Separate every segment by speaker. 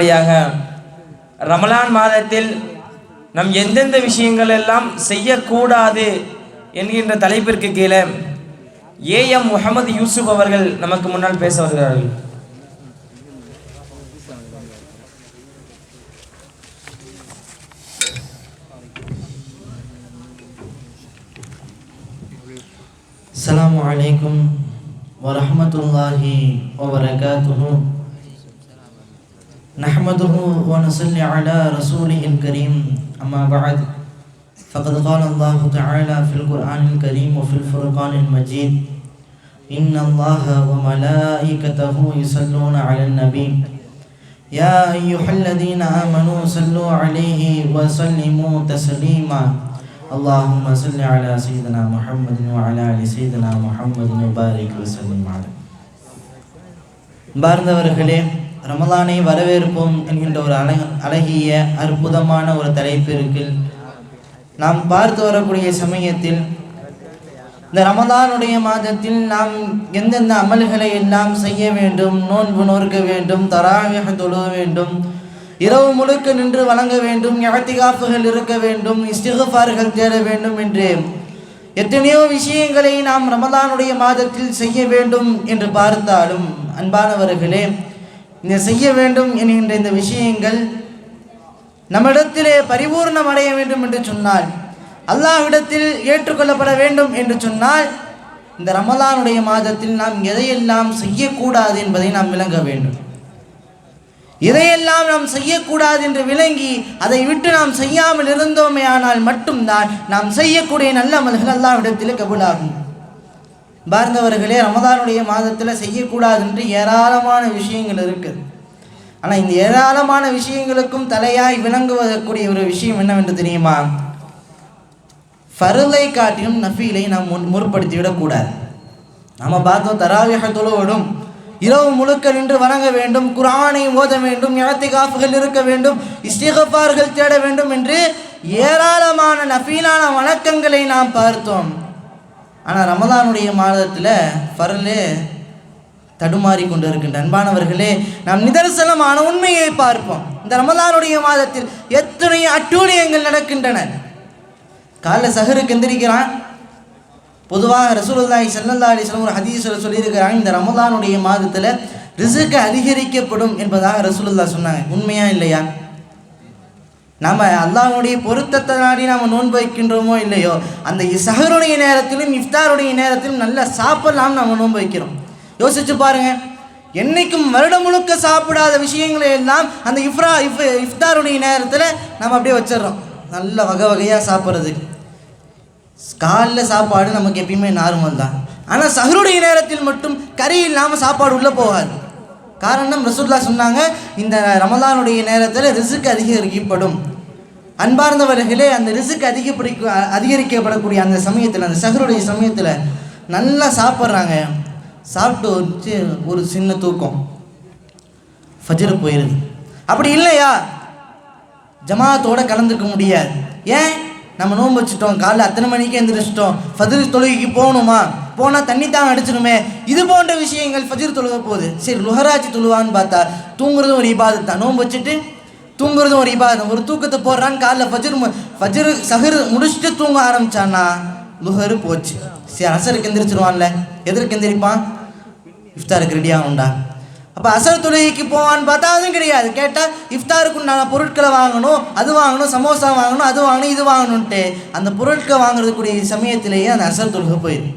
Speaker 1: அடுத்தபடியாக ரமலான் மாதத்தில் நம் எந்தெந்த விஷயங்கள் எல்லாம் செய்யக்கூடாது என்கின்ற தலைப்பிற்கு கீழே ஏ எம் முகமது யூசுப் அவர்கள் நமக்கு முன்னால் பேச வருகிறார்கள்.
Speaker 2: அலாம் வலைக்கும் வரமத்துல்லாஹி வபரகாத்துஹூ نحمده ونصلي على رسوله الكريم أما بعد فقد قال الله تعالى في القرآن الكريم وفي الفرقان المجيد إن الله وملائكته يصلون على النبي يا أيها الذين آمنوا صلوا عليه وسلموا تسليما اللهم صل على سيدنا محمد وعلى آل سيدنا محمد وبارك وسلم عليه பார்ந்தவர்களே ரமலானை வரவேற்போம் என்கின்ற ஒரு அழக அழகிய அற்புதமான ஒரு தலைப்பிற்கு நாம் பார்த்து வரக்கூடிய சமயத்தில் இந்த ரமதானுடைய மாதத்தில் நாம் எந்தெந்த அமல்களை எல்லாம் செய்ய வேண்டும் நோன்பு நோர்க்க வேண்டும் தராவியாக தொழுக வேண்டும் இரவு முழுக்க நின்று வழங்க வேண்டும் எகத்திகாப்புகள் இருக்க வேண்டும் இஸ்திகுபார்கள் தேட வேண்டும் என்று எத்தனையோ விஷயங்களை நாம் ரமதானுடைய மாதத்தில் செய்ய வேண்டும் என்று பார்த்தாலும் அன்பானவர்களே இந்த செய்ய வேண்டும் என்கின்ற இந்த விஷயங்கள் நம்மிடத்திலே பரிபூர்ணம் அடைய வேண்டும் என்று சொன்னால் அல்லாஹ்விடத்தில் ஏற்றுக்கொள்ளப்பட வேண்டும் என்று சொன்னால் இந்த ரமலானுடைய மாதத்தில் நாம் எதையெல்லாம் செய்யக்கூடாது என்பதை நாம் விளங்க வேண்டும். இதையெல்லாம் நாம் செய்யக்கூடாது என்று விளங்கி அதை விட்டு நாம் செய்யாமல் இருந்தோமே ஆனால் மட்டும்தான் நாம் செய்யக்கூடிய நல்ல அமல்கள் அல்லாஹ்விடத்தில் கபூலாகும். பார்ந்தவர்களே ரமதானுடைய மாதத்தில் செய்யக்கூடாது என்று ஏராளமான விஷயங்கள் இருக்குது ஆனால் இந்த ஏராளமான விஷயங்களுக்கும் தலையாய் விளங்குவதற்குரிய ஒரு விஷயம் என்னவென்று தெரியுமா? ஃபருளை காட்டிலும் நஃபீலை நாம் முன் முற்படுத்திவிடக்கூடாது நம்ம பார்த்தோம் தராவிக தொழுவடும் இரவு முழுக்க நின்று வணங்க வேண்டும் குரானை ஓத வேண்டும் காப்புகள் இருக்க வேண்டும் இஸ்திகப்பார்கள் தேட வேண்டும் என்று ஏராளமான நஃபீலான வணக்கங்களை நாம் பார்த்தோம். ஆனால் ரமதானுடைய மாதத்தில் பரலே தடுமாறி கொண்டு இருக்கின்ற அன்பானவர்களே நாம் நிதர்சனமான உண்மையை பார்ப்போம். இந்த ரமதானுடைய மாதத்தில் எத்தனை அட்டூழியங்கள் நடக்கின்றன? காலைல சஹருக்கு எந்திரிக்கிறான். பொதுவாக ரசூலுல்லாஹி ஸல்லல்லாஹு அலைஹி ஒரு ஹதீஸ்வரர் சொல்லியிருக்கிறாங்க இந்த ரமதானுடைய மாதத்தில் ரிசுக்கு அதிகரிக்கப்படும் என்பதாக ரசூலுல்லா சொன்னாங்க. உண்மையா இல்லையா? நம்ம அல்லாஹுடைய பொருத்தத்தை நாடி நாம் நோன்பு வைக்கின்றோமோ இல்லையோ அந்த சஹருடைய நேரத்திலும் இஃப்தாருடைய நேரத்திலும் நல்லா சாப்பிடலாம் நம்ம நோன்பு வைக்கிறோம். யோசிச்சு பாருங்க. என்னைக்கும் வருடம் முழுக்க சாப்பிடாத விஷயங்களை எல்லாம் அந்த இஃப்ரா இஃப் இஃப்தாருடைய நேரத்தில் நம்ம அப்படியே வச்சிடுறோம். நல்ல வகை வகையாக சாப்பிட்றது காலைல சாப்பாடு நமக்கு எப்பயுமே நார்மல் தான். ஆனால் சஹருடைய நேரத்தில் மட்டும் கறி இல்லாமல் சாப்பாடு உள்ளே போகாது. காரணம் ரசூல்லா சொன்னாங்க இந்த ரமதானுடைய நேரத்தில் ரிசுக்கு அதிகரிக்கப்படும். அன்பார்ந்தவர்களே அந்த ரிசுக்கு அதிகப்படி அதிகரிக்கப்படக்கூடிய அந்த சமயத்தில் அந்த சஹருடைய சமயத்தில் நல்லா சாப்பிட்றாங்க. சாப்பிட்டு வச்சு ஒரு சின்ன தூக்கம். ஃபஜ்ரு போயிடுது அப்படி இல்லையா? ஜமாத்தோடு கலந்துக்க முடியாது. ஏன்? நம்ம நோன்பு வச்சுட்டோம் காலைல அத்தனை மணிக்கு எந்திரிச்சிட்டோம் ஃபஜ்ர் தொழுகைக்கு போகணுமா? போனால் தண்ணி தான் அடிச்சிடுமே. இது போன்ற விஷயங்கள் ஃபஜ்ர் தொழுக போகுது. சரி லுஹராஜி தொழுவான்னு பார்த்தா தூங்குறதும் ஒரு இபாதத்தான் நோன்பு வச்சுட்டு தூங்குறதும் ஒரு இபாதம். ஒரு தூக்கத்தை போடுறான்னு காலைல ஃபஜர் ஃபஜர் ஃபஜ்ர் சஹர் முடிச்சுட்டு தூங்க ஆரம்பிச்சான்னா லுஹரு போச்சு. சரி அசருக்கு எந்திரிச்சிருவான்ல. எதற்கு எந்திரிப்பான்? இஃப்தாருக்கு ரெடியாக உண்டா அப்போ அசர் தொழுகைக்கு போவான்னு பார்த்தா அதுவும் கிடையாது. கேட்டால் இஃப்தாருக்கு நான் பொருட்களை வாங்கணும் அது வாங்கணும் சமோசா வாங்கணும் அது வாங்கணும் இது வாங்கணுன்ட்டு அந்த பொருட்கள் வாங்குறதுக்குரிய சமயத்திலேயே அந்த அசர் தொழுகை போயிடும்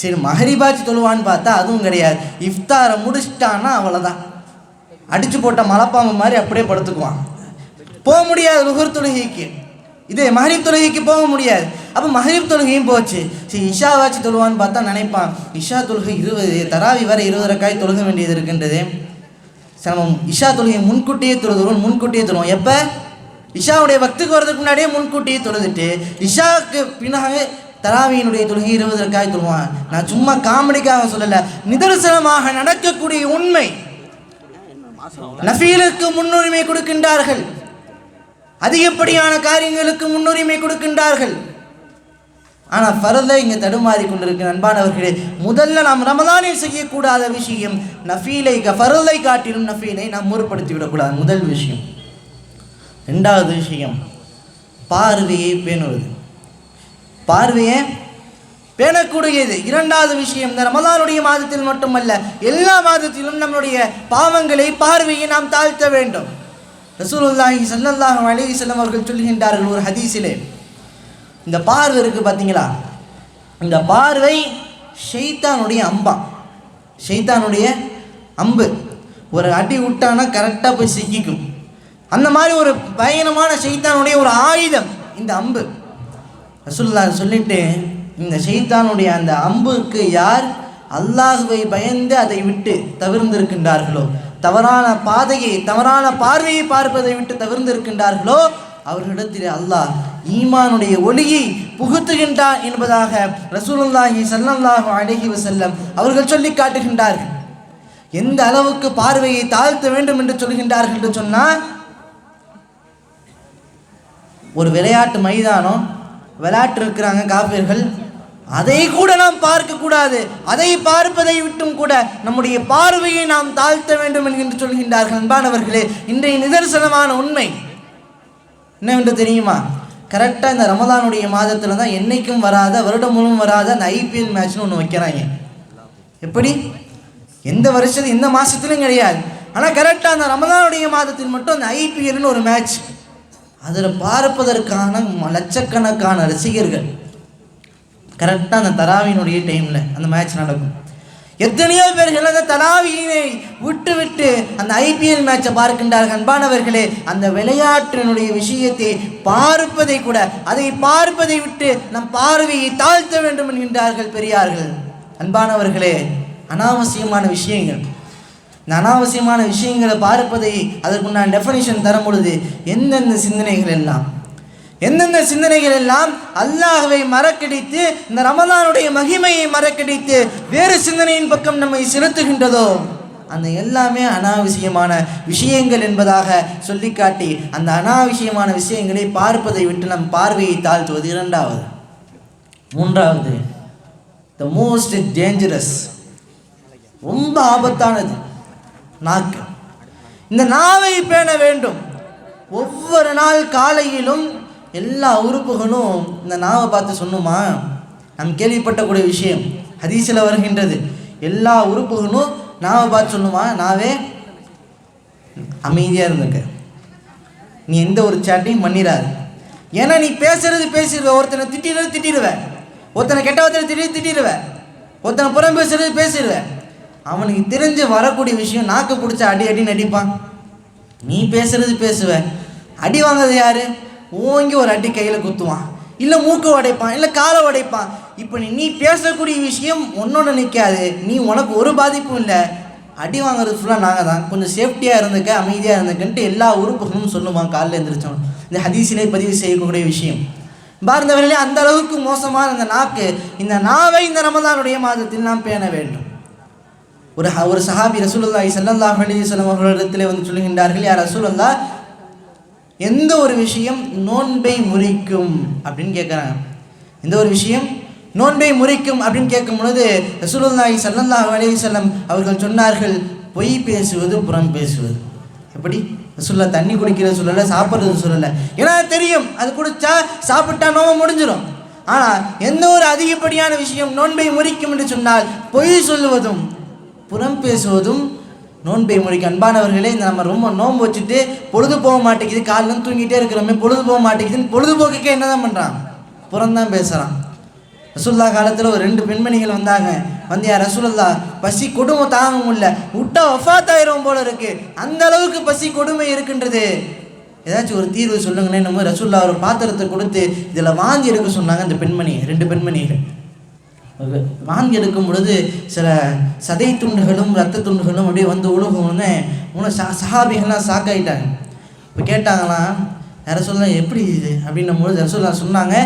Speaker 2: சரி மஹரிபாச்சு தொழுவான்னு பார்த்தா அதுவும் கிடையாது. இஃப்தாரை முடிச்சிட்டான்னா அவ்வளோதான் அடித்து போட்ட மலைப்பாம்பு மாதிரி அப்படியே படுத்துக்குவான். போக முடியாது லுகர் தொழுகைக்கு. இது மஹரீப் தொழுகைக்கு போக முடியாது. அப்போ மஹரீப் தொழுகையும் போச்சு. சரி இஷாவாச்சு தொழுவான்னு பார்த்தா நினைப்பான் இஷா தொழுகை இருபது தராவி வர இருபது ரக்காய் தொழுக வேண்டியது இருக்கின்றது. சிரமம். இஷா தொழுகை முன்கூட்டியே தொழுதுவோம் முன்கூட்டியே தொழுவோம். எப்போ? இஷாவுடைய பக்துக்கு வரதுக்கு முன்னாடியே முன்கூட்டியே தொழுதுட்டு இஷாவுக்கு பின்னாக தராவியினுடைய தொழுகை இருபது ரக்காய் தொழுவான். நான் சும்மா காமெடிக்காக சொல்லலை நிதர்சனமாக நடக்கக்கூடிய உண்மை. நஃபீலுக்கு முன்னுரிமை கொடுக்கின்றார்கள். அதிகப்படியான காரியங்களுக்கு முன்னுரிமை கொடுக்கின்றார்கள். ஆனால் ஃபரதை இங்கே தடுமாறி கொண்டிருக்க அன்பானவர்களே முதல்ல நாம் ரமதானில் செய்யக்கூடாத விஷயம் நஃபீலை ஃபரதை காட்டிலும் நஃபீலை நாம் முற்படுத்தி விடக்கூடாது முதல் விஷயம். ரெண்டாவது விஷயம் பார்வையை பேணுவது. பார்வையை பேணக்கூடியது. இரண்டாவது விஷயம் இந்த ரமதானுடைய மாதத்தில் மட்டுமல்ல எல்லா மாதத்திலும் நம்மளுடைய பாவங்களை பார்வையை நாம் தாழ்த்த வேண்டும். ரசூலுல்லாஹி சல்லல்லாஹு அலைஹி வஸல்லம் அவர்கள் சொல்கின்றார்கள் ஒரு ஹதீஸிலே. இந்த பார்வை இருக்கு பார்த்தீங்களா? இந்த பார்வை ஷெய்தானுடைய அம்பா. ஷெய்தானுடைய அம்பு. ஒரு அடி விட்டானா கரெக்டாக போய் சிக்கிக்கும். அந்த மாதிரி ஒரு பயணமான ஷெய்தானுடைய ஒரு ஆயுதம் இந்த அம்பு. ரசூல்லா சொல்லிட்டு இந்த ஷெய்தானுடைய அந்த அம்புக்கு யார் அல்லாஹுவை பயந்து அதை விட்டு தவிர்ந்திருக்கின்றார்களோ? தவறான பாதையை தவறான பார்வையை பார்ப்பதை விட்டு தவிர்ந்திருக்கின்றார்களோ அவர்களிடத்தில் அல்லாஹ் ஈமானுடைய ஒளியை புகுத்துகின்றான் என்பதாக ரசூலுல்லாஹி ஸல்லல்லாஹு அழகி வசல்லம் அவர்கள் சொல்லி காட்டுகின்றார்கள். எந்த அளவுக்கு பார்வையை தாழ்த்த வேண்டும் என்று சொல்கின்றார்கள் என்று சொன்னால் ஒரு விளையாட்டு மைதானம் விளையாட்டு இருக்கிறாங்க காப்பீர்கள் அதை கூட நாம் பார்க்கக்கூடாது அதை பார்ப்பதை விட்டும் கூட நம்முடைய பார்வையை நாம் தாழ்த்த வேண்டும் என்று சொல்கின்றார்கள் அன்பானவர்களே. இன்றைய நிதர்சனமான உண்மை என்னவென்று தெரியுமா? கரெக்டாக இந்த ரமதானுடைய மாதத்தில் தான் என்றைக்கும் வராத வருடம் முழுவதும் வராத அந்த ஐபிஎல் மேட்ச்னு ஒன்று வைக்கிறாங்க. எப்படி? எந்த வருஷத்து எந்த மாதத்துலையும் கிடையாது. ஆனால் கரெக்டாக அந்த ரமதானுடைய மாதத்தில் மட்டும் அந்த ஐபிஎல்னு ஒரு மேட்ச் அதில் பார்ப்பதற்கான லட்சக்கணக்கான ரசிகர்கள் கரெக்டாக அந்த தராவினுடைய டைமில் அந்த மேட்ச் நடக்கும். எத்தனையோ பேர்கள் அந்த தராவியை விட்டுவிட்டு அந்த ஐபிஎல் மேட்சை பார்க்கின்றார்கள். அன்பானவர்களே அந்த விளையாட்டினுடைய விஷயத்தை பார்ப்பதை கூட அதை பார்ப்பதை விட்டு நம் பார்வையை தாழ்த்த வேண்டும் என்கின்றார்கள் பெரியார்கள். அன்பானவர்களே அனாவசியமான விஷயங்கள். இந்த அனாவசியமான விஷயங்களை பார்ப்பதை அதற்குண்டான டெஃபனிஷன் தரும் பொழுது எந்தெந்த சிந்தனைகள் எல்லாம் எந்தெந்த சிந்தனைகள் எல்லாம் அல்லாஹவை மறக்கடித்து இந்த ரமதானுடைய மகிமையை மறக்கடித்து வேறு சிந்தனையின் பக்கம் நம்மை செலுத்துகின்றதோ? அந்த எல்லாமே அனாவசியமான விஷயங்கள் என்பதாக சொல்லிக்காட்டி அந்த அனாவசியமான விஷயங்களை பார்ப்பதை விட்டு நம் பார்வையை தாழ்த்துவது இரண்டாவது. மூன்றாவது த மோஸ்ட் டேஞ்சரஸ் ரொம்ப ஆபத்தானது நாக்கு. இந்த நாவை பேண வேண்டும். ஒவ்வொரு நாள் காலையிலும் எல்லா உறுப்புகளும் இந்த நாவை பார்த்து சொன்னுமா? நாம் கேள்விப்பட்டக்கூடிய விஷயம் ஹதீஸில் வருகின்றது. எல்லா உறுப்புகளும் நாவை பார்த்து சொல்லுமா? நாவே? அமைதியாக இருந்துக்க. நீ எந்த ஒரு சேட்டையும் பண்ணிடாது ஏன்னா நீ பேசுறது பேசிடுவ. ஒருத்தனை திட்டிடுறது திட்டிடுவ. ஒருத்தனை கெட்ட ஒருத்தனை திட்டி திட்டிடுவ. ஒருத்தனை புறம் பேசுறது பேசிடுவேன் அவனுக்கு தெரிஞ்சு வரக்கூடிய விஷயம் நாக்கு பிடிச்ச அடி அடி நடிப்பான் நீ பேசுறது பேசுவ. அடி வாங்குறது யாரு? ஓங்கி ஒரு அடி கையில் குத்துவான். இல்லை மூக்கை உடைப்பான் இல்லை காலை உடைப்பான். இப்போ நீ நீ பேசக்கூடிய விஷயம் ஒன்னொன்று நிற்காது நீ உனக்கு ஒரு பாதிப்பும் இல்லை. அடி வாங்குறது ஃபுல்லாக நாங்கள் தான். கொஞ்சம் சேஃப்டியாக இருந்துக்க அமைதியாக இருந்துக்கன்ட்டு எல்லா உறுப்புகளும் சொல்லுவான் காலைல எழுந்திரிச்சோம் இந்த ஹதீஸிலே பதிவு செய்யக்கூடிய விஷயம். பாருந்தவர்களே அந்த அளவுக்கு மோசமான அந்த நாக்கு இந்த நாவை இந்த ரமதானுடைய மாதத்தில் நாம் பேண வேண்டும். ஒரு ஒரு சஹாபி ரசூலுல்லாஹி ஸல்லல்லாஹு அலைஹி வஸல்லம் அவர்களிடத்தில் வந்து சொல்லுகின்றார்கள் யார் ரசூலுல்லா எந்த ஒரு விஷயம் நோன்பை முறிக்கும் அப்படின்னு கேட்குறாங்க எந்த ஒரு விஷயம் நோன்பை முறிக்கும் அப்படின்னு கேட்கும் பொழுது ரசூலுல்லாஹி சல்லல்லாஹ் அலி செல்லம் அவர்கள் சொன்னார்கள் பொய் பேசுவது புறம் பேசுவது. எப்படி? ரசூல்லா தண்ணி குடிக்கிறது சொல்லலை சாப்பிட்றது சொல்லலை. ஏன்னா தெரியும் அது குடித்தா சாப்பிட்டா நோவு முடிஞ்சிடும் ஆனால் எந்த ஒரு அதிகப்படியான விஷயம் நோன்பை முறிக்கும் என்று சொன்னால் பொய் சொல்லுவதும் புறம் பேசுவதும் நோன்பை முறைக்கு அன்பானவர்களே இந்த நம்ம ரொம்ப நோன்பு வச்சுட்டு பொழுது போக மாட்டேங்குது காலில் தூங்கிட்டே இருக்கிறோமே பொழுது போக மாட்டேங்குதுன்னு பொழுதுபோக்குக்கே என்ன தான் பண்ணுறான் புறந்தான் பேசுகிறான் ரசூல்லா காலத்தில் ஒரு ரெண்டு பெண்மணிகள் வந்தாங்க. வந்து யார் ரசூலுல்லா பசி கொடுமை தாங்க முடியல. விட்டா ஒஃபாத் ஆயிரும் போல இருக்கு. அந்த அளவுக்கு பசி கொடுமை இருக்கின்றது. ஏதாச்சும் ஒரு தீர்வு சொல்லுங்களேன் நம்ம ரசூல்லா ஒரு பாத்திரத்தை கொடுத்து இதில் வாந்தி எடுக்க சொன்னாங்க அந்த பெண்மணி ரெண்டு பெண்மணிகள். வாங்கி எடுக்கும் பொழுது சில சதை துண்டுகளும் ரத்த துண்டுகளும் அப்படியே வந்து உழுகும்னு உன சா சஹாபிகள்லாம் சாக்காயிட்டாங்க. இப்போ கேட்டாங்களாம் யார சொல்ல எப்படி இது? அப்படின்னும் பொழுது ரசோல்லா சொன்னாங்க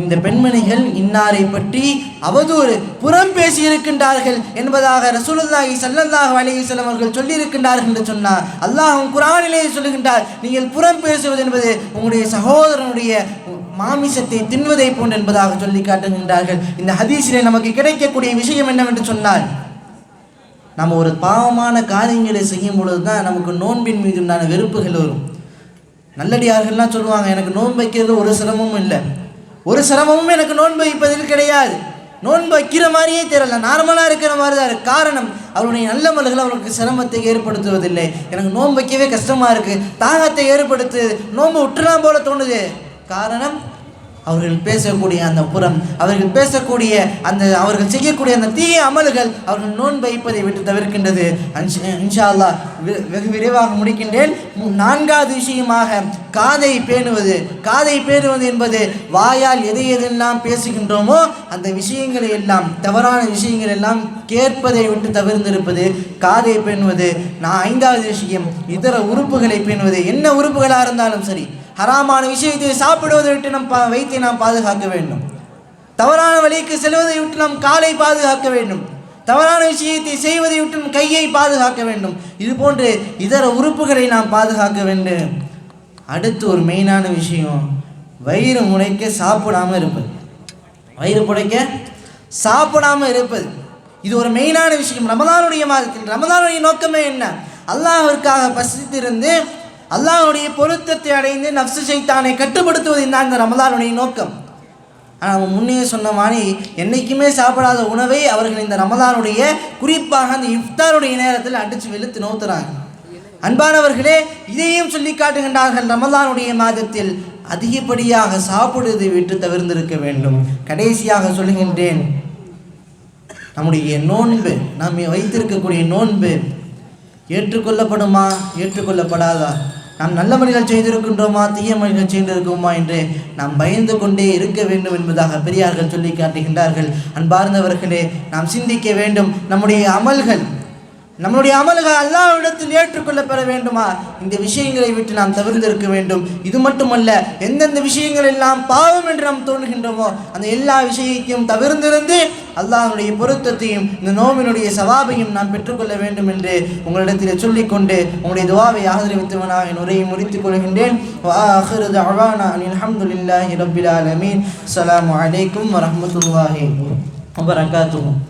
Speaker 2: இந்த பெண்மணிகள் இன்னாரை பற்றி அவதூறு புறம் பேசி இருக்கின்றார்கள் என்பதாக ரசூலுல்லாஹி சல்லந்தாக அலைஹி வஸல்லம் அவர்கள் என்று சொன்னார். அல்லாஹ் குரானிலேயே சொல்லுகின்றார் நீங்கள் புறம் பேசுவது என்பது உங்களுடைய சகோதரனுடைய மாமிசத்தை தின்வதை போன்று என்பதாக சொல்லி காட்டுகின்றார்கள். இந்த ஹதீஸிலே நமக்கு கிடைக்கக்கூடிய விஷயம் என்னவென்று சொன்னால் நம்ம ஒரு பாவமான காரியங்களை செய்யும் பொழுது தான் நமக்கு நோன்பின் மீது உண்டான வெறுப்புகள் வரும். நல்லடியார்கள்லாம் சொல்லுவாங்க எனக்கு நோன்பு வைக்கிறது ஒரு சிரமமும் இல்லை. ஒரு சிரமமும் எனக்கு நோன்பு வைப்பதில் கிடையாது. நோன்பு வைக்கிற மாதிரியே தெரியல நார்மலாக இருக்கிற மாதிரி தான் இருக்கு. காரணம் அவருடைய நல்ல மலர்கள் அவருக்கு சிரமத்தை ஏற்படுத்துவதில்லை. எனக்கு நோன்பு வைக்கவே கஷ்டமாக இருக்குது தாகத்தை ஏற்படுத்து நோன்பு விட்டுலாம் போல தோணுது. காரணம் அவர்கள் பேசக்கூடிய அந்த புறம் அவர்கள் பேசக்கூடிய அந்த அவர்கள் செய்யக்கூடிய அந்த தீய அமல்கள் அவர்கள் நோன் வைப்பதை விட்டு தவிர்க்கின்றது. இன்ஷா அல்லாஹ் வெகு விரைவாக முடிக்கின்றேன். நான்காவது விஷயமாக காதை பேணுவது. காதை பேணுவது என்பது வாயால் எதை எதெல்லாம் பேசுகின்றோமோ அந்த விஷயங்களை எல்லாம் தவறான விஷயங்கள் எல்லாம் கேட்பதை விட்டு தவிர்ந்திருப்பது. காதை பேணுவது. நான் ஐந்தாவது விஷயம் இதர உறுப்புகளை பேணுவது. என்ன உறுப்புகளாக இருந்தாலும் சரி ஹராமான விஷயத்தை சாப்பிடுவதை விட்டு நம் பா வைத்தை நாம் பாதுகாக்க வேண்டும். தவறான வழிக்கு செல்வதை விட்டு நாம் காலை பாதுகாக்க வேண்டும். தவறான விஷயத்தை செய்வதை விட்டு கையை பாதுகாக்க வேண்டும். இது போன்று இதர உறுப்புகளை நாம் பாதுகாக்க வேண்டும். அடுத்து ஒரு மெயினான விஷயம் வயிறு முளைக்க சாப்பிடாம இருப்பது. வயிறு புடைக்க சாப்பிடாம இருப்பது. இது ஒரு மெயினான விஷயம். ரமதானுடைய மாதத்தில் ரமதானுடைய நோக்கமே என்ன? அல்லாஹிற்காக பசித்திருந்து அல்லாஹ்வுடைய பொருத்தத்தை அடைந்து நப்சு சைத்தானை கட்டுப்படுத்துவது தான் இந்த ரமதானுடைய நோக்கம். ஆனால் நம்ம முன்னே சொன்ன மாதிரி என்றைக்குமே சாப்பிடாத உணவை அவர்கள் இந்த ரமதானுடைய குறிப்பாக அந்த இஃப்தாருடைய நேரத்தில் அடித்து வெளுத்து நோத்துறாங்க. அன்பானவர்களே இதையும் சொல்லி காட்டுகின்றார்கள் ரமதானுடைய மாதத்தில் அதிகப்படியாக சாப்பிடுவதை விட்டு தவிர்ந்திருக்க வேண்டும். கடைசியாக சொல்லுகின்றேன் நம்முடைய நோன்பு நாம் வைத்திருக்கக்கூடிய நோன்பு ஏற்றுக்கொள்ளப்படுமா? ஏற்றுக்கொள்ளப்படாதா? நாம் நல்ல வழிகள் செய்திருக்கின்றோமா தீய மனிதர்கள் செய்திருக்கோமா என்று நாம் பயந்து கொண்டே இருக்க வேண்டும் என்பதாக பெரியார்கள் சொல்லி காட்டுகின்றார்கள். அன்பார்ந்தவர்களே நாம் சிந்திக்க வேண்டும். நம்முடைய அமல்கள் நம்மளுடைய அமல்கள் அல்லாவிடத்தில் ஏற்றுக்கொள்ள பெற வேண்டுமா? இந்த விஷயங்களை விட்டு நாம் தவிர்த்திருக்க வேண்டும். இது மட்டுமல்ல எந்தெந்த விஷயங்கள் எல்லாம் பாவம் என்று நாம் தோன்றுகின்றோமோ அந்த எல்லா விஷயத்தையும் தவிர்ந்திருந்து அல்லாஹனுடைய பொருத்தத்தையும் இந்த நோவினுடைய சவாபையும் நாம் பெற்றுக்கொள்ள வேண்டும் என்று உங்களிடத்தில் சொல்லிக்கொண்டு உங்களுடைய துவாவை ஆதரவித்தவனாக என் உரையை முடித்துக் கொள்கின்றேன். அலமீன் அலாம் வலைக்கம் வரமத்துல்லாஹி வபரகாத்துவோம்